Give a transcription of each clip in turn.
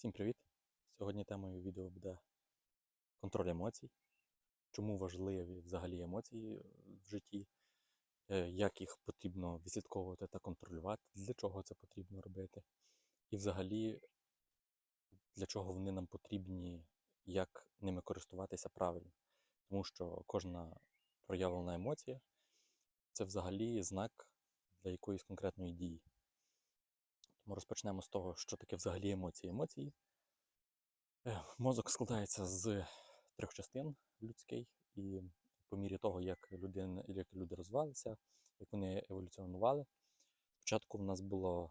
Всім привіт! Сьогодні темою відео буде контроль емоцій. Чому важливі взагалі емоції е, в житті, е, як їх потрібно відслідковувати та контролювати, для чого це потрібно робити, і взагалі для чого вони нам потрібні, як ними користуватися правильно. Тому що кожна проявлена емоція це взагалі знак для якоїсь конкретної дії. Тому розпочнемо з того, що таке взагалі емоції. Емоції. Е, Мозок складається з трьох частин людський, і по мірі того, як людина, як люди розвивалися, як вони еволюціонували. Спочатку в нас була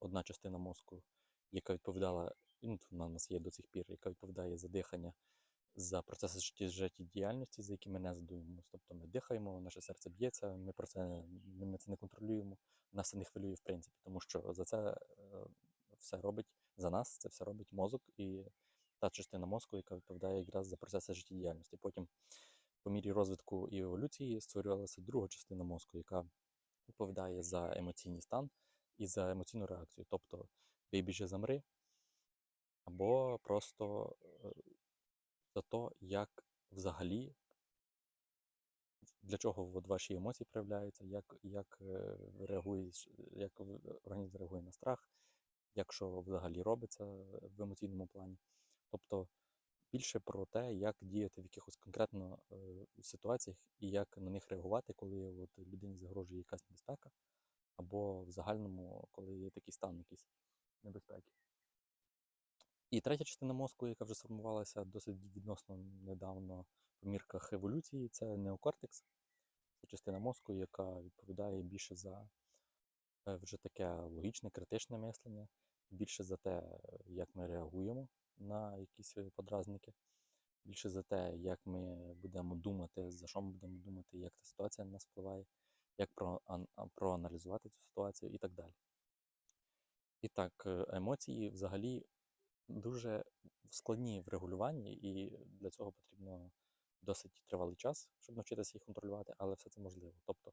одна частина мозку, яка відповідала, ну, вона в нас є до цих пір, яка відповідає за дихання, за процеси життєдіяльності, за які ми не задумуємося. Тобто ми дихаємо, наше серце б'ється, ми про це, ми це не контролюємо, нас це не хвилює в принципі, тому що за це е, все робить за нас, це все робить мозок і та частина мозку, яка відповідає якраз за процеси життєдіяльності. Потім, по мірі розвитку і еволюції, створювалася друга частина мозку, яка відповідає за емоційний стан і за емоційну реакцію. Тобто бий біжи замри, або просто е, за те, як взагалі, для чого от ваші емоції проявляються, як, як, е, реагує, як організм реагує на страх, як що взагалі робиться в емоційному плані. Тобто більше про те, як діяти в якихось конкретно е, ситуаціях і як на них реагувати, коли от людині загрожує якась небезпека, або в загальному, коли є такий стан якийсь небезпеки. І третя частина мозку, яка вже сформувалася досить відносно недавно по мірках еволюції, це неокортекс. Це частина мозку, яка відповідає більше за е, вже таке логічне, критичне мислення, більше за те, як ми реагуємо на якісь е, подразники, більше за те, як ми будемо думати, за що ми будемо думати, як ця ситуація на нас впливає, як проаналізувати цю ситуацію і так далі. І так, е, емоції взагалі дуже складні в регулюванні, і для цього потрібно досить тривалий час, щоб навчитися їх контролювати, але все це можливо. Тобто,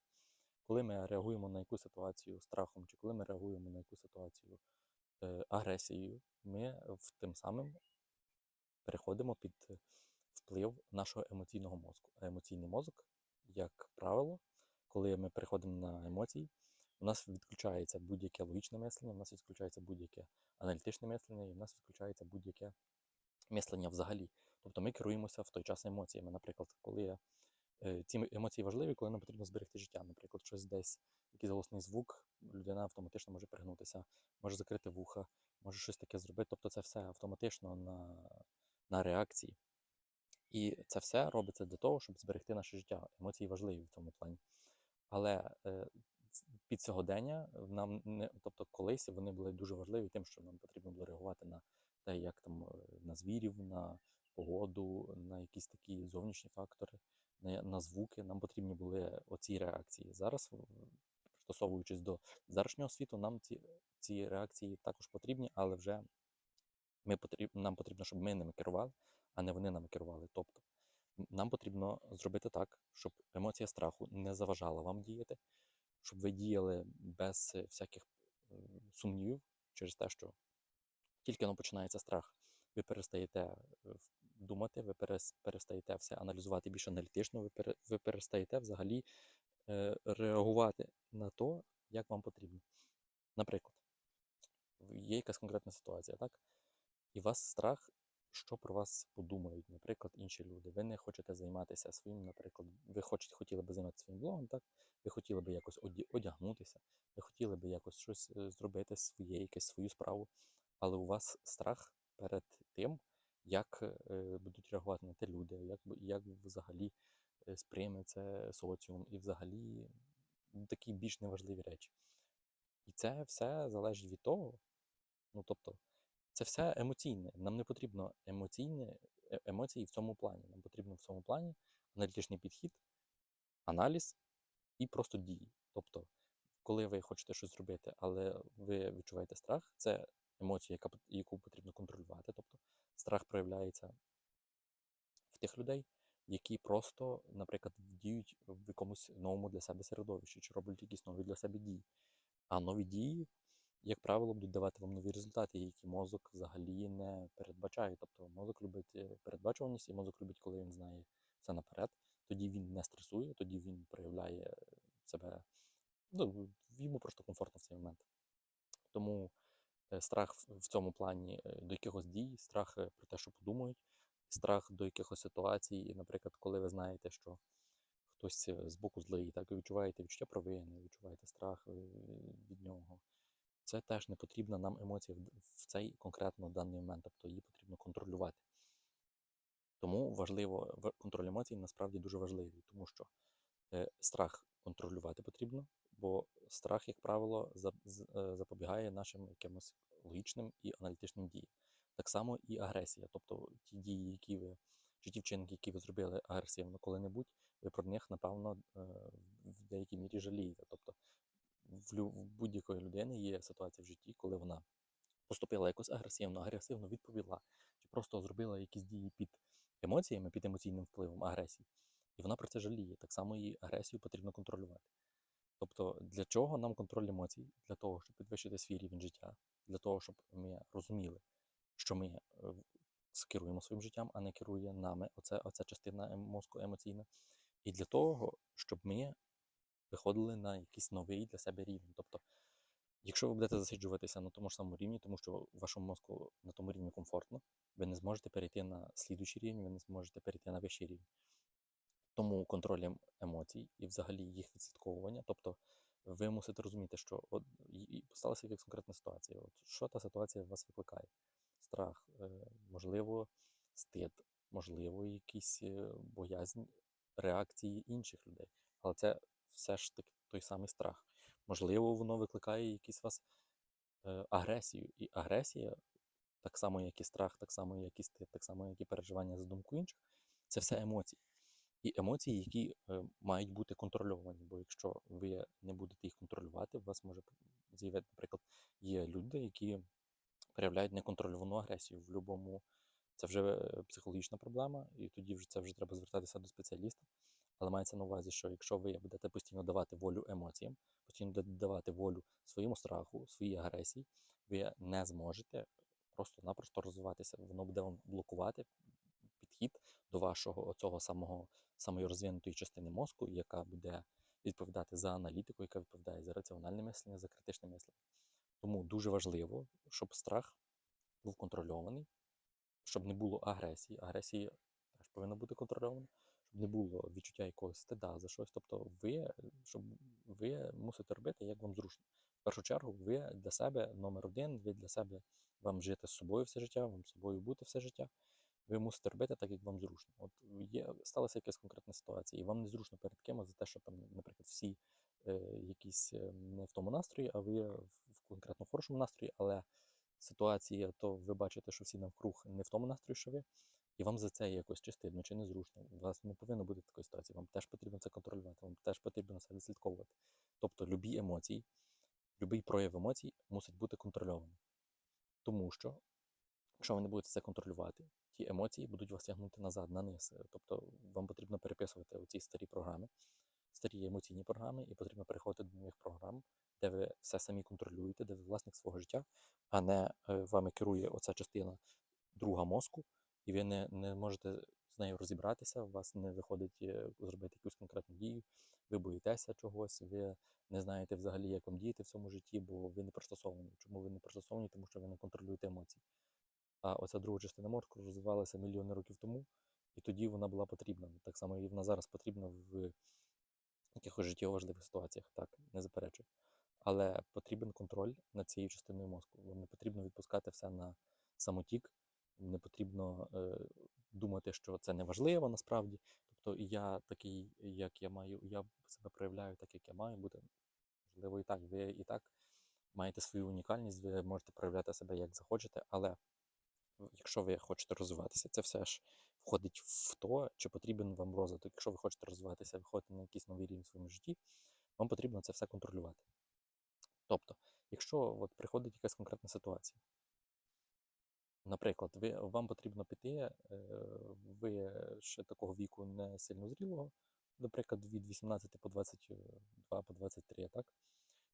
коли ми реагуємо на якусь ситуацію страхом, чи коли ми реагуємо на якусь ситуацію е, агресією, ми тим самим переходимо під вплив нашого емоційного мозку. А емоційний мозок, як правило, коли ми переходимо на емоції, у нас відключається будь-яке логічне мислення, у нас відключається будь-яке аналітичне мислення, і в нас відключається будь-яке мислення взагалі. Тобто ми керуємося в той час емоціями. Наприклад, коли я, е, ці емоції важливі, коли нам потрібно зберегти життя. Наприклад, щось десь, якийсь голосний звук, людина автоматично може пригнутися, може закрити вуха, може щось таке зробити. Тобто це все автоматично на, на реакції. І це все робиться для того, щоб зберегти наше життя. Емоції важливі в цьому плані. Але е, під сьогодення нам не, тобто колись вони були дуже важливі тим, що нам потрібно було реагувати на те, як там е, на звірів, на погоду, на якісь такі зовнішні фактори, на, на звуки. Нам потрібні були оці реакції. Зараз, пристосовуючись до зараз світу, нам ці, ці реакції також потрібні, але вже ми потріб, нам потрібно, щоб ми ними керували, а не вони нами керували. Тобто нам потрібно зробити так, щоб емоція страху не заважала вам діяти, щоб ви діяли без всяких сумнівів через те, що тільки но починається страх, ви перестаєте е, думати, ви перестаєте все аналізувати більш аналітично, ви, перестаєте взагалі е, реагувати на то, як вам потрібно. Наприклад, є якась конкретна ситуація, так? І вас страх, що про вас подумають, наприклад, інші люди. Ви не хочете займатися своїм, наприклад, ви хочете, хотіли би займатися своїм блогом, так? Ви хотіли би якось одягнутися, ви хотіли би якось щось е, зробити своє, якусь свою справу, але у вас страх перед тим, як е, будуть реагувати на те люди, як, як взагалі е, сприйме це соціум, і взагалі такі більш неважливі речі. І це все залежить від того, ну тобто, це все емоційне. Нам не потрібно емоційне, е- емоції в цьому плані. Нам потрібно в цьому плані аналітичний підхід, аналіз і просто дії. Тобто, коли ви хочете щось зробити, але ви відчуваєте страх, це емоція, яка, яку потрібно контролювати. Тобто страх проявляється в тих людей, які просто, наприклад, діють в якомусь новому для себе середовищі, чи роблять якісь нові для себе дії. А нові дії як правило, будуть давати вам нові результати, які мозок взагалі не передбачає. Тобто мозок любить е, передбачуваність, і мозок любить, коли він знає все наперед. Тоді він не стресує, тоді він проявляє себе. Ну, йому просто комфортно в цей момент. Тому е, страх в- цьому плані е, до якихось дій, страх про те, що подумають, страх до якихось ситуацій. Наприклад, коли ви знаєте, що хтось е, збоку злий, так ви відчуваєте відчуття провини, відчуваєте страх від нього. Це теж не потрібна нам емоція в цей конкретно даний момент, тобто її потрібно контролювати. Тому важливо, контроль емоцій насправді дуже важливий, тому що е, страх контролювати потрібно, бо страх, як правило, е, запобігає нашим якимось логічним і аналітичним діям. Так само і агресія, тобто ті дії, які ви, чи ті вчинки, які ви зробили агресивно коли-небудь, ви про них, напевно, е, в деякій мірі жалієте. В, будь-якої людини є ситуація в житті, коли вона поступила якось агресивно, агресивно відповіла, чи просто зробила якісь дії під емоціями, під емоційним впливом агресії, і вона про це жаліє. Так само і агресію потрібно контролювати. Тобто, для чого нам контроль емоцій? Для того, щоб підвищити свій рівень життя, для того, щоб ми розуміли, що ми е, керуємо своїм життям, а не керує нами оце, оця частина ем- мозку емоційна. І для того, щоб ми виходили на якийсь новий для себе рівень. Тобто, якщо ви будете засиджуватися на тому ж самому рівні, тому що вашому мозку на тому рівні комфортно, ви не зможете перейти на слідуючий рівень, ви не зможете перейти на вищий рівень. Тому контроль ем- емоцій і взагалі їх відслідковування, тобто ви мусите розуміти, що от і сталася якась конкретна ситуація. От що та ситуація в вас викликає? Страх, е, можливо, стид, можливо, якісь е, боязнь реакції інших людей. Але це все ж таки той самий страх. Можливо, воно викликає якийсь вас е, агресію. І агресія, так само, як і страх, так само, як і стид, так само, як і переживання за думку інших, це все емоції. І емоції, які е, мають бути контрольовані. Бо якщо ви не будете їх контролювати, у вас може з'явити, наприклад, є люди, які проявляють неконтрольовану агресію в будь-якому. Це вже е, психологічна проблема, і тоді вже це вже треба звертатися до спеціаліста. Але мається на увазі, що якщо ви будете постійно давати волю емоціям, постійно давати волю своєму страху, своїй агресії, ви не зможете просто-напросто розвиватися. Воно буде вам блокувати підхід до вашого оцього самого самої розвинутої частини мозку, яка буде відповідати за аналітику, яка відповідає за раціональне мислення, за критичне мислення. Тому дуже важливо, щоб страх був контрольований, щоб не було агресії. Агресія теж повинна бути контрольована, щоб не було відчуття якогось стида за щось. Тобто, ви, щоб ви мусите робити, як вам зручно. В першу чергу, ви для себе номер один, ви для себе вам жити з собою все життя, вам з собою бути все життя. Ви мусите робити так, як вам зручно. От є сталася якась конкретна ситуація, і вам незручно перед кимось за те, що там, наприклад, всі е, якісь е, не в тому настрої, а ви в, конкретно хорошому настрої, але ситуація, то ви бачите, що всі навкруг не в тому настрої, що ви, і вам за це якось чи стидно, чи незручно. У вас не повинно бути такої ситуації. Вам теж потрібно це контролювати, вам теж потрібно це відслідковувати. Тобто, любі емоції, будь-який прояв емоцій мусить бути контрольований. Тому що, якщо ви не будете це контролювати, ті емоції будуть вас тягнути назад, на низ. Тобто вам потрібно переписувати оці старі програми, старі емоційні програми, і потрібно переходити до нових програм, де ви все самі контролюєте, де ви власник свого життя, а не е, вами керує оця частина друга мозку, і ви не, не можете з нею розібратися, у вас не виходить е, зробити якусь конкретну дію, ви боїтеся чогось, ви не знаєте взагалі, як вам діяти в цьому житті, бо ви не пристосовані. Чому ви не пристосовані? Тому що ви не контролюєте емоції. А оця друга частина мозку розвивалася мільйони років тому, і тоді вона була потрібна. Так само і вона зараз потрібна в якихось життєво важливих ситуаціях, так, не заперечую. Але потрібен контроль над цією частиною мозку. Вам не потрібно відпускати все на самотік, не потрібно е, думати, що це не важливо насправді. Тобто я такий, як я маю, я себе проявляю так, як я маю бути. Можливо, і так. Ви і так маєте свою унікальність, ви можете проявляти себе як захочете, але якщо ви хочете розвиватися, це все ж входить в то, чи потрібен вам розвиток. Якщо ви хочете розвиватися, виходити на якийсь новий рівень в своєму житті, вам потрібно це все контролювати. Тобто, якщо от приходить якась конкретна ситуація, наприклад, ви, вам потрібно піти, е, ви ще такого віку не сильно зрілого, наприклад, від 18 по 22 по 23, так?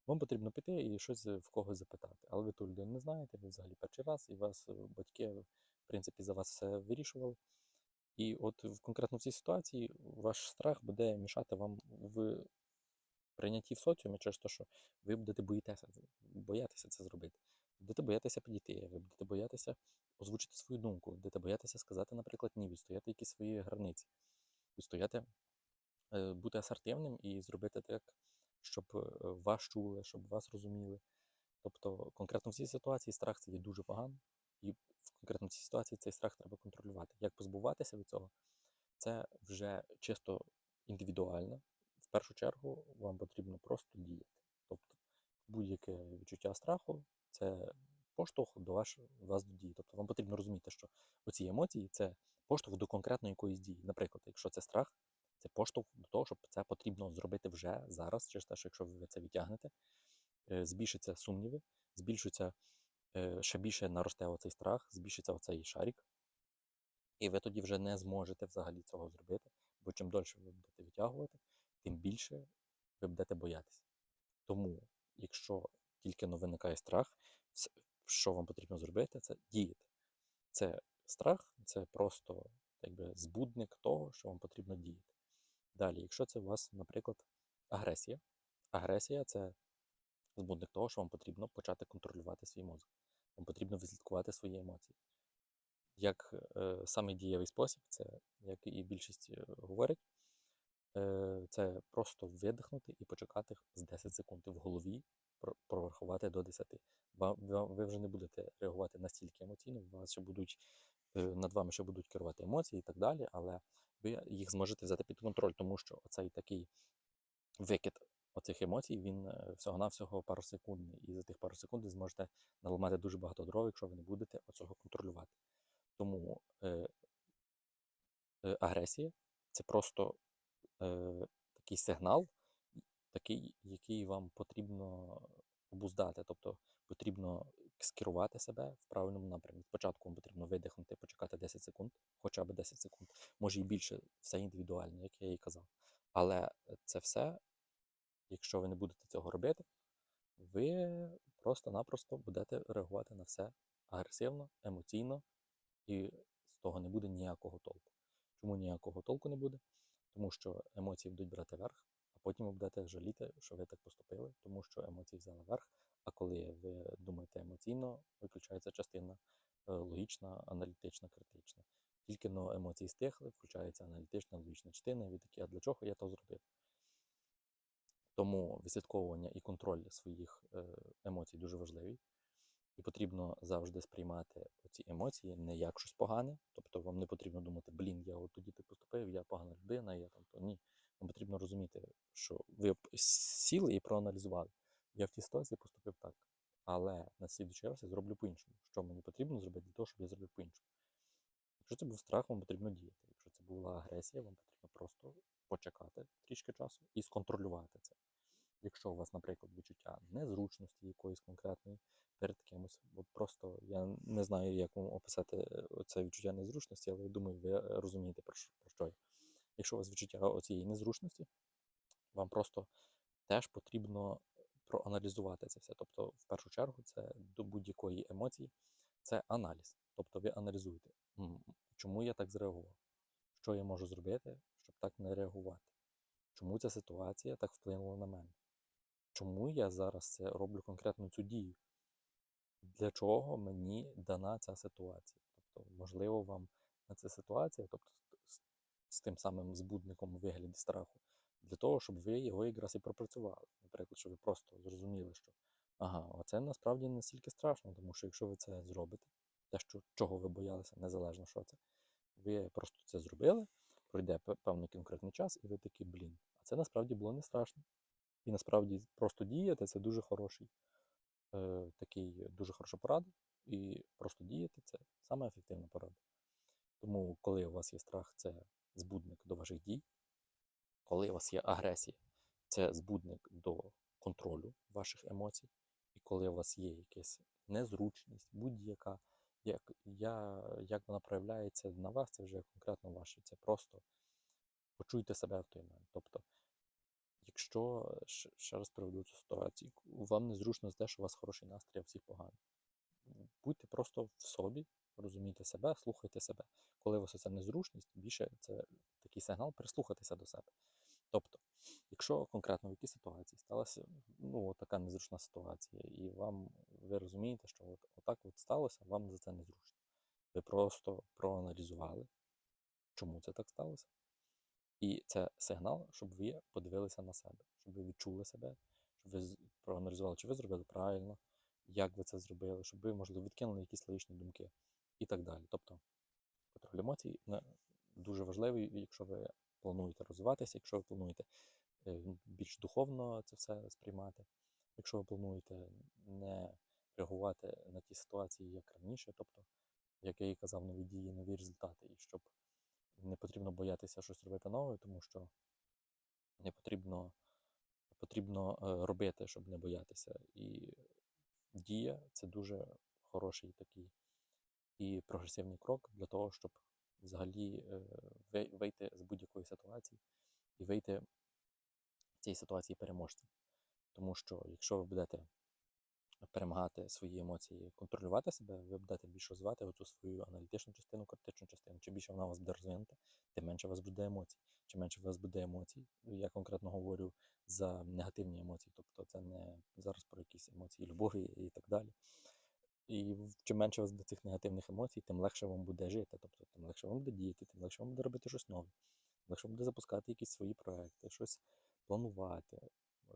Вам потрібно піти і щось в когось запитати. Але ви ту людину не знаєте, ви взагалі перший раз, і вас е, батьки, в принципі, за вас все вирішували. І от в конкретно в цій ситуації ваш страх буде мішати вам в прийнятті в соціумі через те, що ви будете боїтеся, боятися це зробити. Будете боятися підійти, ви будете боятися озвучити свою думку, будете боятися сказати, наприклад, ні, відстояти якісь свої границі, відстояти, е, бути асертивним і зробити так, щоб е, вас чули, щоб вас розуміли. Тобто, конкретно в цій ситуації страх це є дуже погано, і в конкретно цій ситуації цей страх треба контролювати. Як позбуватися від цього? Це вже чисто індивідуально. В першу чергу вам потрібно просто діяти. Тобто будь-яке відчуття страху це поштовх до ваш, вас до дії. Тобто вам потрібно розуміти, що оці емоції це поштовх до конкретної якоїсь дії. Наприклад, якщо це страх, це поштовх до того, щоб це потрібно зробити вже зараз, через те, що якщо ви це відтягнете, е, збільшаться сумніви, збільшується е, ще більше наросте оцей страх, збільшиться оцей шарик, і ви тоді вже не зможете взагалі цього зробити, бо чим дольше ви будете відтягувати, тим більше ви будете боятися. Тому, якщо тільки но виникає страх, що вам потрібно зробити, це діяти. Це страх, це просто якби, збудник того, що вам потрібно діяти. Далі, якщо це у вас, наприклад, агресія, агресія це збудник того, що вам потрібно почати контролювати свій мозок. Вам потрібно відслідкувати свої емоції. Як е, самий дієвий спосіб, це, як і більшість е, говорить, е, це просто видихнути і почекати з 10 секунд в голові прорахувати до 10. Ва- ва- Ви вже не будете реагувати настільки емоційно, у вас ще будуть е, над вами ще будуть керувати емоції і так далі, але ви їх зможете взяти під контроль, тому що оцей такий викид оцих емоцій, він е, всього-навсього пару секундний. І за тих пару секунд ви зможете наламати дуже багато дров, якщо ви не будете оцього контролювати. Тому е, е, агресія це просто е, такий сигнал, такий, який вам потрібно обуздати. Тобто потрібно скерувати себе в правильному напрямі. Спочатку вам потрібно видихнути, почекати 10 секунд, хоча б 10 секунд, може і більше, все індивідуально, як я і казав. Але це все, якщо ви не будете цього робити, ви просто-напросто будете реагувати на все агресивно, емоційно, і з того не буде ніякого толку. Чому ніякого толку не буде? Тому що емоції будуть брати верх, потім ви будете жаліти, що ви так поступили, тому що емоції взяли верх. А коли ви думаєте емоційно, виключається частина е, логічна, аналітична, критична. Тільки но емоції стихли, включається аналітична, логічна частина, і ви такі, а для чого я то зробив? Тому відслідковування і контроль своїх е, емоцій дуже важливий. І потрібно завжди сприймати ці емоції не як щось погане. Тобто вам не потрібно думати, блін, я от тоді ти поступив, я погана людина, я там то ні. Вам потрібно розуміти, що ви сіли і проаналізували. Я в тій ситуації поступив так. Але на слідуючий раз я зроблю по-іншому. Що мені потрібно зробити для того, щоб я зробив по-іншому. Якщо це був страх, вам потрібно діяти. Якщо це була агресія, вам потрібно просто почекати трішки часу і сконтролювати це. Якщо у вас, наприклад, відчуття незручності якоїсь конкретної перед кимось, просто я не знаю, як вам описати е, це відчуття незручності, але я думаю, ви е, розумієте про що я. Якщо у вас відчуття оцієї незручності, вам просто теж потрібно проаналізувати це все. Тобто, в першу чергу, це до будь-якої емоції це аналіз. Тобто ви аналізуєте, чому я так зреагував, що я можу зробити, щоб так не реагувати, чому ця ситуація так вплинула на мене, чому я зараз це роблю конкретно цю дію, для чого мені дана ця ситуація. Тобто, можливо, вам на ця ситуація, тобто з, тим самим збудником у вигляді страху, для того, щоб ви його якраз і пропрацювали. Наприклад, щоб ви просто зрозуміли, що ага, оце насправді не настільки страшно, тому що якщо ви це зробите, те, що, чого ви боялися, незалежно що це, ви просто це зробили, пройде певний конкретний час, і ви такі, блін, а це насправді було не страшно. І насправді просто діяти це дуже хороший, е, такий дуже хороша порада. І просто діяти це саме ефективна порада. Тому, коли у вас є страх, це збудник до ваших дій. Коли у вас є агресія, це збудник до контролю ваших емоцій. І коли у вас є якась незручність, будь-яка, як, я, як вона проявляється на вас, це вже конкретно ваше. Це просто почуйте себе в той момент. Тобто, Якщо ще- раз приведу цю ситуацію, вам незручно за те, що у вас хороший настрій, а всіх поганий. Будьте просто в собі, розумійте себе, слухайте себе. Коли у вас ця незручність, більше це такий сигнал прислухатися до себе. Тобто, якщо конкретно в якій ситуації сталася ну, така незручна ситуація, і вам ви розумієте, що от, отак от сталося, вам за це незручно. Ви просто проаналізували, чому це так сталося. І це сигнал, щоб ви подивилися на себе, щоб ви відчули себе, щоб ви проаналізували, чи ви зробили правильно, як ви це зробили, щоб ви, можливо, відкинули якісь лишні думки і так далі. Тобто контроль емоцій дуже важливий, якщо ви плануєте розвиватися, якщо ви плануєте е, більш духовно це все сприймати, якщо ви плануєте не реагувати на ті ситуації, як раніше, тобто, як я і казав, нові дії, нові результати, і щоб не потрібно боятися щось робити нове, тому що не потрібно, потрібно е, робити, щоб не боятися. І дія це дуже хороший такий і прогресивний крок для того, щоб взагалі е, вийти з будь-якої ситуації і вийти з цієї ситуації переможцем. Тому що якщо ви будете перемагати свої емоції, контролювати себе, ви будете більш розвивати оцю свою аналітичну частину, критичну частину. Чим більше вона у вас буде розвинута, тим менше у вас буде емоцій. Чим менше у вас буде емоцій, я конкретно говорю за негативні емоції, тобто це не зараз про якісь емоції любові і так далі. І чим менше у вас буде цих негативних емоцій, тим легше вам буде жити, тобто тим легше вам буде діяти, тим легше вам буде робити щось нове, тим легше буде запускати якісь свої проекти, щось планувати. Е,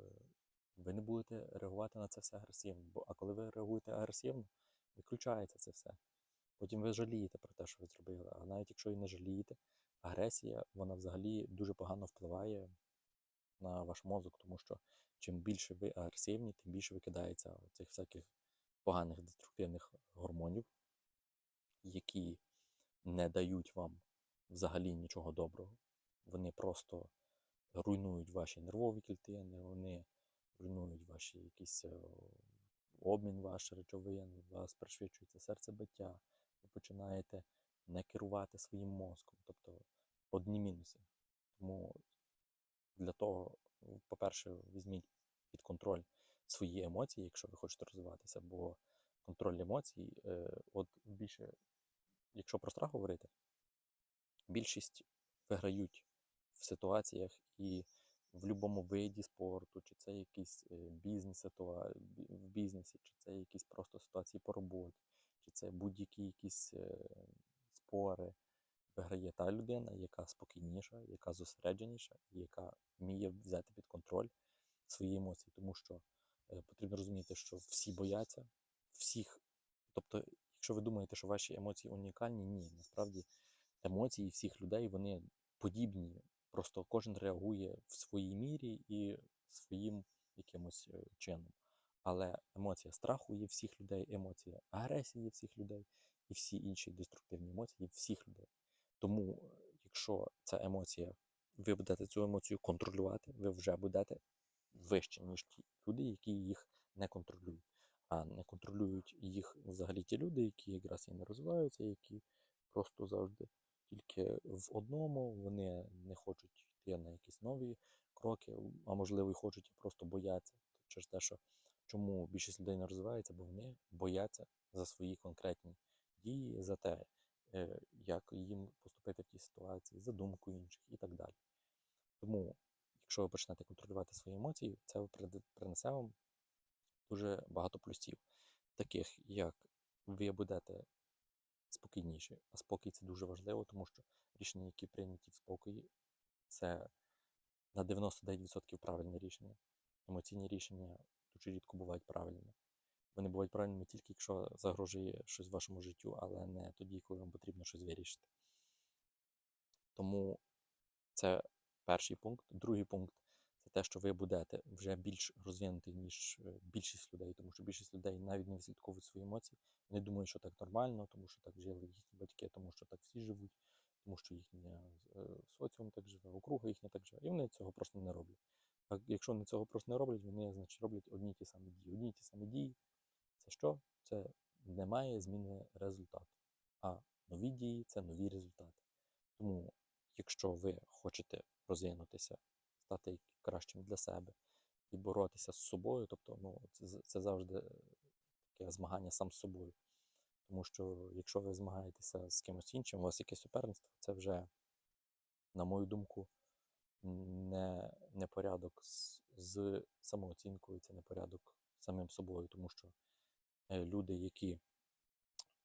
Ви не будете реагувати на це все агресивно. Бо, а коли ви реагуєте агресивно, виключається це все. Потім ви жалієте про те, що ви зробили. А навіть якщо і не жалієте, агресія вона взагалі дуже погано впливає на ваш мозок, тому що чим більше ви агресивні, тим більше викидається цих всяких поганих деструктивних гормонів, які не дають вам взагалі нічого доброго. Вони просто руйнують ваші нервові клітини, вони руйнують ваші якісь е, обмін ваш речовин, у вас пришвидшується серцебиття, ви починаєте не керувати своїм мозком. Тобто одні мінуси. Тому для того, по-перше, візьміть під контроль свої емоції, якщо ви хочете розвиватися, бо контроль емоцій, е, от більше, якщо про страх говорити, більшість виграють в ситуаціях і в будь-якому виді спорту, чи це якийсь е, бізнес в бізнесі, чи це якісь просто ситуації по роботі, чи це будь-які якісь е, спори. Виграє та людина, яка спокійніша, яка зосередженіша, яка вміє взяти під контроль свої емоції. Тому що потрібно розуміти, що всі бояться, всіх. Тобто, якщо ви думаєте, що ваші емоції унікальні, ні, насправді емоції всіх людей вони подібні. Просто кожен реагує в своїй мірі і своїм якимось е, чином. Але емоція страху є всіх людей, емоція агресії є всіх людей, і всі інші деструктивні емоції є всіх людей. Тому, е, якщо ця емоція, ви будете цю емоцію контролювати, ви вже будете вище, ніж ті люди, які їх не контролюють. А не контролюють їх взагалі ті люди, які якраз і не розвиваються, які просто завжди тільки в одному, вони не хочуть йти на якісь нові кроки, а можливо і хочуть і просто бояться через те, що чому більшість людей не розвивається, бо вони бояться за свої конкретні дії, за те, е, як їм поступити в тій ситуації, за думку інших і так далі. Тому, якщо ви почнете контролювати свої емоції, це принесе вам дуже багато плюсів, таких як ви будете спокійніші. А спокій це дуже важливо, тому що рішення, які прийняті в спокої, це на 99% правильне рішення. Емоційні рішення дуже рідко бувають правильними. Вони бувають правильними тільки якщо загрожує щось вашому життю, але не тоді, коли вам потрібно щось вирішити. Тому це перший пункт. Другий пункт це те, що ви будете вже більш розвинутий, ніж е, більшість людей, тому що більшість людей навіть не відслідковують свої емоції. Вони думають, що так нормально, тому що так жили їхні батьки, тому що так всі живуть, тому що їхня е, соціум так живе, округа їхня так живе. І вони цього просто не роблять. А якщо вони цього просто не роблять, вони значить роблять одні ті самі дії. Одні ті самі дії це що? Це немає зміни результату. А нові дії це нові результати. Тому, якщо ви хочете розвинутися стати кращим для себе і боротися з собою. Тобто, ну, це, це завжди таке змагання сам з собою. Тому що якщо ви змагаєтеся з кимось іншим, у вас якесь суперництво, це вже, на мою думку, не, не порядок з, з самооцінкою, це не порядок з самим собою, тому що е, люди, які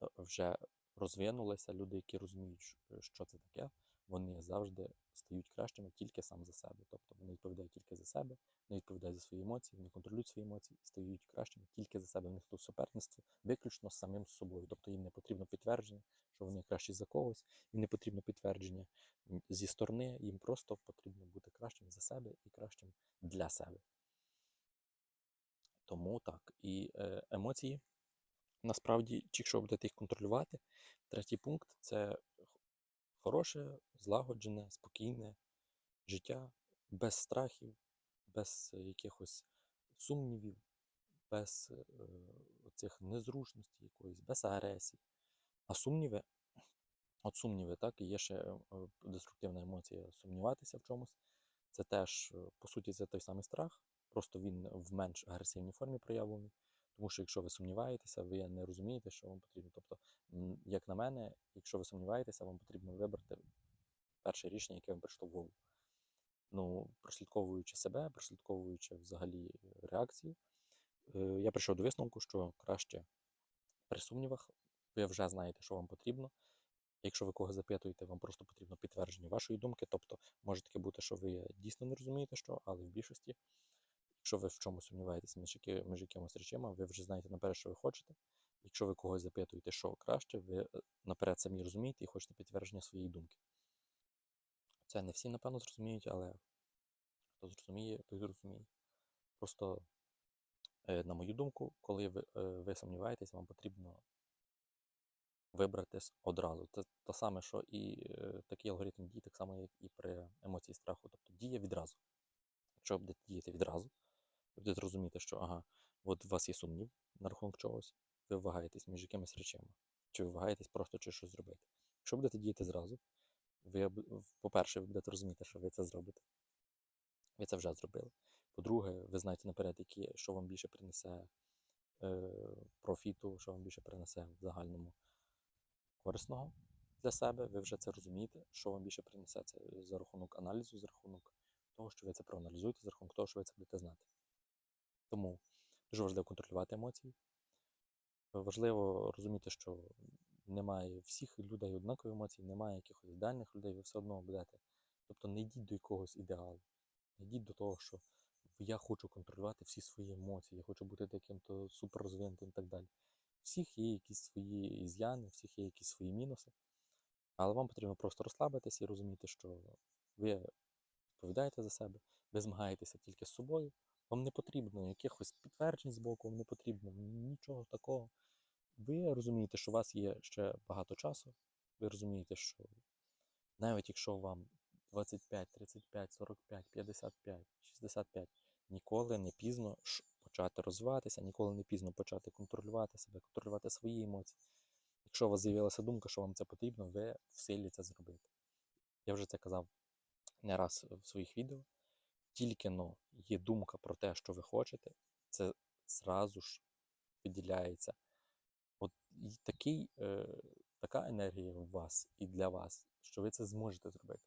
е, вже розвинулися, люди, які розуміють, що це таке, вони завжди стають кращими тільки сам за себе. Тобто вони відповідають тільки за себе, вони відповідають за свої емоції, вони контролюють свої емоції і стають кращими тільки за себе. В них тут суперництво виключно з самим собою. Тобто їм не потрібно підтвердження, що вони кращі за когось, їм не потрібно підтвердження зі сторони, їм просто потрібно бути кращим за себе і кращим для себе. Тому так. І е, емоції, насправді, якщо будете їх контролювати, третій пункт це хороше, злагоджене, спокійне життя без страхів, без е, якихось сумнівів, без е, цих незручностей якоїсь, без агресії. А сумніви, от сумніви, так, і є ще е, е, деструктивна емоція сумніватися в чомусь. Це теж, по суті, це той самий страх, просто він в менш агресивній формі проявлений. Тому що якщо ви сумніваєтеся, ви не розумієте, що вам потрібно. Тобто, як на мене, якщо ви сумніваєтеся, вам потрібно вибрати перше рішення, яке вам прийшло в голову. Ну, прослідковуючи себе, прослідковуючи взагалі реакцію, е, я прийшов до висновку, що краще при сумнівах ви вже знаєте, що вам потрібно. Якщо ви когось запитуєте, вам просто потрібно підтвердження вашої думки. Тобто може таке бути, що ви дійсно не розумієте, що, але в більшості, якщо ви в чомусь сумніваєтеся між, які, між якимось речами, ви вже знаєте наперед, що ви хочете. Якщо ви когось запитуєте, що краще, ви е, наперед самі розумієте і хочете підтвердження своєї думки. Це не всі, напевно, зрозуміють, але хто зрозуміє, той зрозуміє. Просто, е, на мою думку, коли ви, е, ви сумніваєтесь, вам потрібно вибрати одразу. Це те саме, що і такий алгоритм дій, так само, як і при емоції страху. Тобто діє відразу. Якщо будете діяти відразу, будете розуміти, що ага, от у вас є сумнів на рахунок чогось, ви вагаєтесь між якимись речами, чи ви вагаєтесь просто чи щось зробити. Якщо будете діяти зразу, ви, по-перше, ви будете розуміти, що ви це зробите. Ви це вже зробили. По-друге, ви знаєте наперед, які, що вам більше принесе е, профіту, що вам більше принесе в загальному корисного для себе. Ви вже це розумієте, що вам більше принесе це за рахунок аналізу, за рахунок того, що ви це проаналізуєте, за рахунок того, що ви це будете знати. Тому дуже важливо контролювати емоції. Важливо розуміти, що немає всіх людей однакові емоцій, немає якихось ідеальних людей, ви все одно будете. Тобто не йдіть до якогось ідеалу. Не йдіть до того, що я хочу контролювати всі свої емоції, я хочу бути таким-то суперрозвинутим і так далі. Всіх є якісь свої із'яни, всіх є якісь свої мінуси. Але вам потрібно просто розслабитися і розуміти, що ви відповідаєте за себе, ви змагаєтеся тільки з собою. Вам не потрібно якихось підтверджень з боку, вам не потрібно нічого такого. Ви розумієте, що у вас є ще багато часу. Ви розумієте, що навіть якщо вам 25, 35, 45, 55, 65, ніколи не пізно почати розвиватися, ніколи не пізно почати контролювати себе, контролювати свої емоції. Якщо у вас з'явилася думка, що вам це потрібно, ви в силі це зробити. Я вже це казав не раз в своїх відео. Тільки но є думка про те, що ви хочете, це зразу ж виділяється. От і такий, е, така енергія в вас і для вас, що ви це зможете зробити.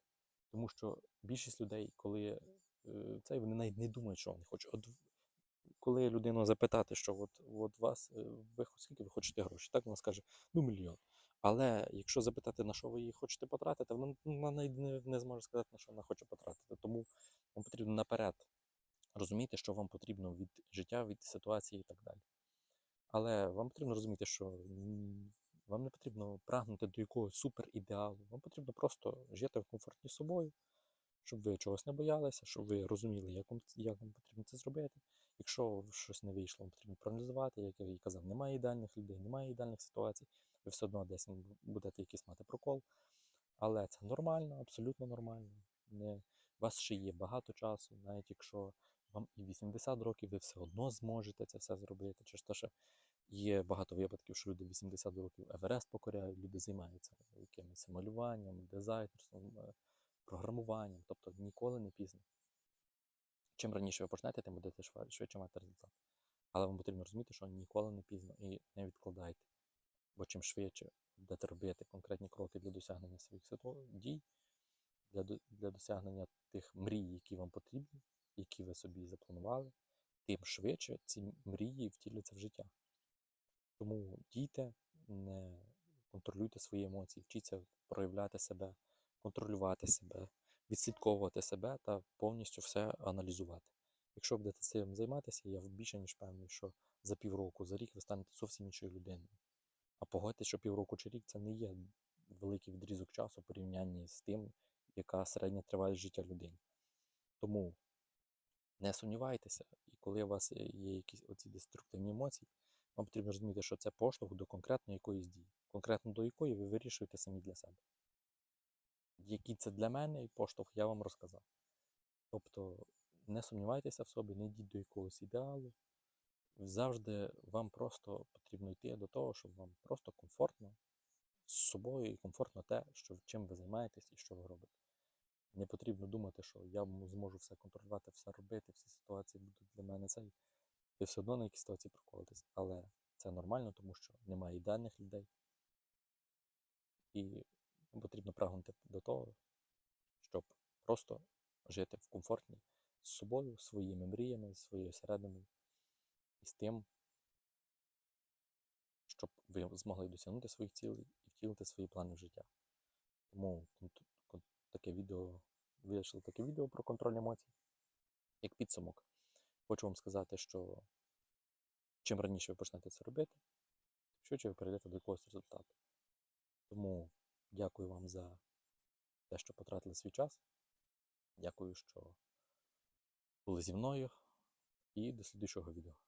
Тому що більшість людей, коли е, це вони навіть не думають, що вони хочуть. От коли людину запитати, що от, от вас, е, ви скільки ви хочете грошей, так вона скаже, ну мільйон. Але якщо запитати, на що ви її хочете потратити, вона, не, не зможе сказати, на що вона хоче потратити. Тому вам потрібно наперед розуміти, що вам потрібно від життя, від ситуації і так далі. Але вам потрібно розуміти, що вам не потрібно прагнути до якогось суперідеалу. Вам потрібно просто жити в комфорті з собою, щоб ви чогось не боялися, щоб ви розуміли, як вам, як вам потрібно це зробити. Якщо щось не вийшло, вам потрібно проаналізувати, як я і казав, немає ідеальних людей, немає ідеальних ситуацій. Ви все одно десь будете якийсь мати прокол. Але це нормально, абсолютно нормально. Не, у вас ще є багато часу, навіть якщо вам і 80 років, ви все одно зможете це все зробити. Через те, що є багато випадків, що люди 80 років Еверест покоряють, люди займаються якимось малюванням, дизайнерством, е, програмуванням. Тобто ніколи не пізно. чим раніше ви почнете, тим будете швидше мати результат. Але вам потрібно розуміти, що ніколи не пізно і не відкладайте. Бо чим швидше будете робити конкретні кроки для досягнення своїх дій, для, для досягнення тих мрій, які вам потрібні, які ви собі запланували, тим швидше ці мрії втіляться в життя. Тому дійте, не контролюйте свої емоції, вчіться проявляти себе, контролювати себе, відслідковувати себе та повністю все аналізувати. Якщо будете цим займатися, я більше ніж певний, що за півроку, за рік ви станете зовсім іншою людиною. А погодьтесь, що півроку чи рік це не є великий відрізок часу в порівнянні з тим, яка середня тривалість життя людини. Тому не сумнівайтеся, і коли у вас є якісь оці деструктивні емоції, вам потрібно розуміти, що це поштовх до конкретної якоїсь дії, конкретно до якої ви вирішуєте самі для себе. Який це для мене і поштовх, я вам розказав. Тобто не сумнівайтеся в собі, не йдіть до якогось ідеалу. Завжди вам просто потрібно йти до того, щоб вам просто комфортно з собою і комфортно те, що, чим ви займаєтесь і що ви робите. Не потрібно думати, що я зможу все контролювати, все робити, всі ситуації будуть для мене цей. Ви все одно на якісь ситуації проколитесь. Але це нормально, тому що немає ідеальних людей. І потрібно прагнути до того, щоб просто жити в комфортні з собою, своїми мріями, своєю серединою і з тим, щоб ви змогли досягнути своїх цілей і втілити свої плани в життя. Тому таке відео, вирішили таке відео про контроль емоцій. Як підсумок, хочу вам сказати, що чим раніше ви почнете це робити, швидше ви перейдете до якогось результату. Тому дякую вам за те, що потратили свій час. Дякую, що були зі мною. І до слідуючого відео.